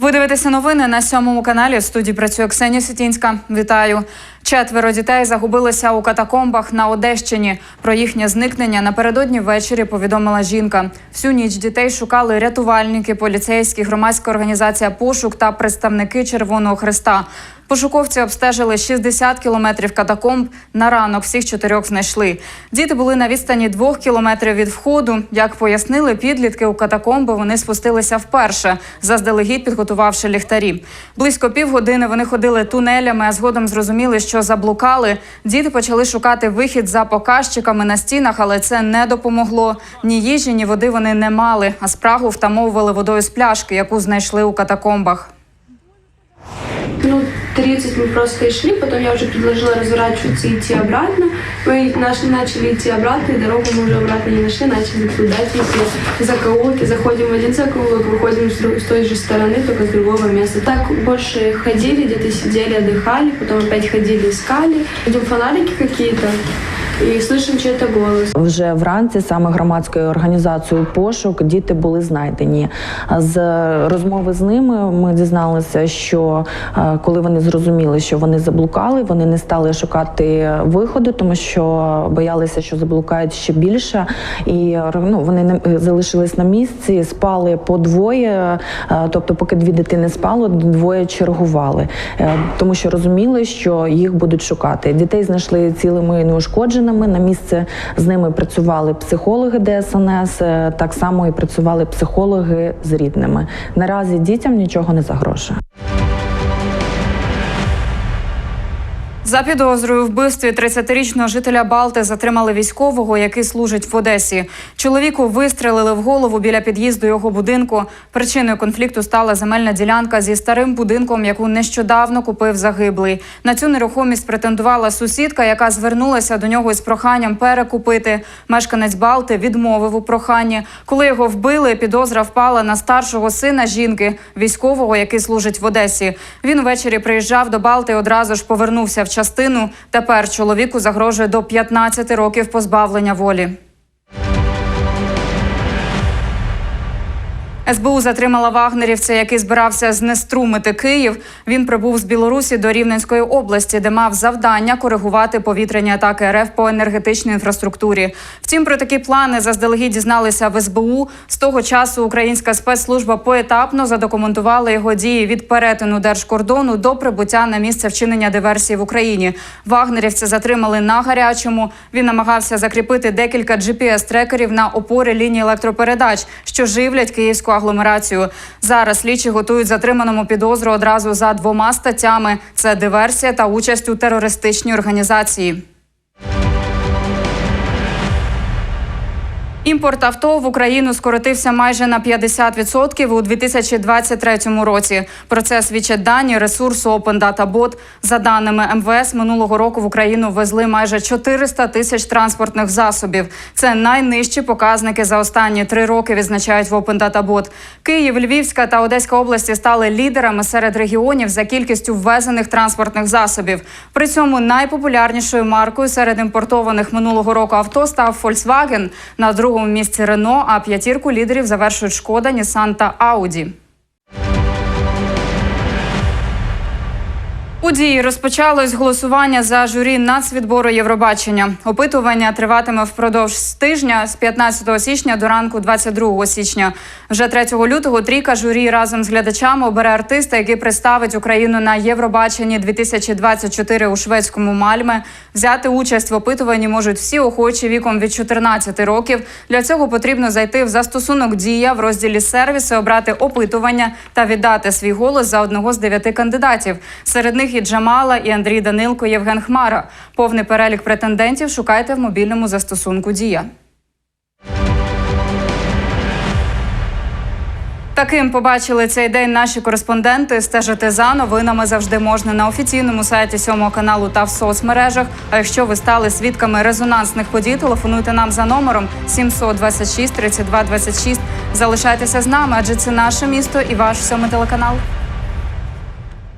Ви дивитеся новини на сьомому каналі. Студії працює Ксенія Сітінська. Вітаю. Четверо дітей загубилися у катакомбах на Одещині. Про їхнє зникнення напередодні ввечері повідомила жінка. Всю ніч дітей шукали рятувальники, поліцейські, громадська організація пошук та представники Червоного Христа. Пошуковці обстежили 60 кілометрів катакомб. На ранок всіх чотирьох знайшли. Діти були на відстані двох кілометрів від входу. Як пояснили підлітки у катакомби, вони спустилися вперше, заздалегідь підготувавши ліхтарі. Близько півгодини вони ходили тунелями, а згодом зрозуміли, що заблукали. Діти почали шукати вихід за показчиками на стінах, але це не допомогло. Ні їжі, ні води вони не мали, а спрагу втамовували водою з пляшки, яку знайшли у катакомбах. минут 30 мы просто и шли, потом я уже предложила разворачиваться и идти обратно. Мы наши начали идти обратно, и дорогу мы уже обратно не нашли, начали туда идти закоулки. Заходим в один закоулок, выходим с, друг- с той же стороны, только с другого места. Так больше ходили, где-то сидели, отдыхали, потом опять ходили, искали. Видим фонарики какие-то и слышим чей-то голос. Вже вранці саме громадською організацією пошук діти були знайдені. З розмови з ними ми дізналися, що е, коли вони зрозуміли, що вони заблукали, вони не стали шукати виходу, тому що боялися, що заблукають ще більше, і ну, вони не залишились на місці, спали по двоє. е, Тобто, поки дві дитини спало, двоє чергували, е, тому що розуміли, що їх будуть шукати. Дітей знайшли цілими неушкодженими. На місце з ними працювали психологи ДСНС, е, так само і працювали психологи з рідними. Наразі дітям нічого не загрожує. За підозрою вбивстві 30-річного жителя Балти затримали військового, який служить в Одесі. Чоловіку вистрелили в голову біля під'їзду його будинку. Причиною конфлікту стала земельна ділянка зі старим будинком, яку нещодавно купив загиблий. На цю нерухомість претендувала сусідка, яка звернулася до нього із проханням перекупити. Мешканець Балти відмовив у проханні. Коли його вбили, підозра впала на старшого сина жінки, військового, який служить в Одесі. Він ввечері приїжджав до Балти і одразу ж повернувся в частину. Тепер чоловіку загрожує до 15 років позбавлення волі. СБУ затримала вагнерівця, який збирався знеструмити Київ. Він прибув з Білорусі до Рівненської області, де мав завдання коригувати повітряні атаки РФ по енергетичній інфраструктурі. Втім, про такі плани заздалегідь дізналися в СБУ. З того часу українська спецслужба поетапно задокументувала його дії від перетину держкордону до прибуття на місце вчинення диверсії в Україні. Вагнерівця затримали на гарячому. Він намагався закріпити декілька GPS-трекерів на опорі лінії електропередач, що живлять київську агломерацію. Зараз слідчі готують затриманому підозру одразу за двома статтями: це диверсія та участь у терористичній організації. Імпорт авто в Україну скоротився майже на 50% у 2023 році. Про це свідчать дані ресурсу Open Data Bot. За даними МВС, минулого року в Україну везли майже 400 тисяч транспортних засобів. Це найнижчі показники за останні три роки. Відзначають в Open Data Bot. Київ, Львівська та Одеська області стали лідерами серед регіонів за кількістю ввезених транспортних засобів. При цьому найпопулярнішою маркою серед імпортованих минулого року авто став Volkswagen. На другому місці Рено, а п'ятірку лідерів завершують Шкода, Нісан та Ауді. У дії розпочалось голосування за журі нацвідбору Євробачення. Опитування триватиме впродовж тижня з 15 січня до ранку 22 січня. Вже 3 лютого трійка журі разом з глядачами обере артиста, який представить Україну на Євробаченні 2024 у шведському Мальме. Взяти участь в опитуванні можуть всі охочі віком від 14 років. Для цього потрібно зайти в застосунок Дія в розділі сервіси, обрати опитування та віддати свій голос за одного з дев'яти кандидатів. Серед них і Джамала, і Андрій Данилко, Євген Хмара. Повний перелік претендентів шукайте в мобільному застосунку Дія. Таким побачили цей день наші кореспонденти. Стежити за новинами завжди можна на офіційному сайті сьомого каналу та в соцмережах. А якщо ви стали свідками резонансних подій, телефонуйте нам за номером 726 32 26. Залишайтеся з нами, адже це наше місто і ваш сьомий телеканал.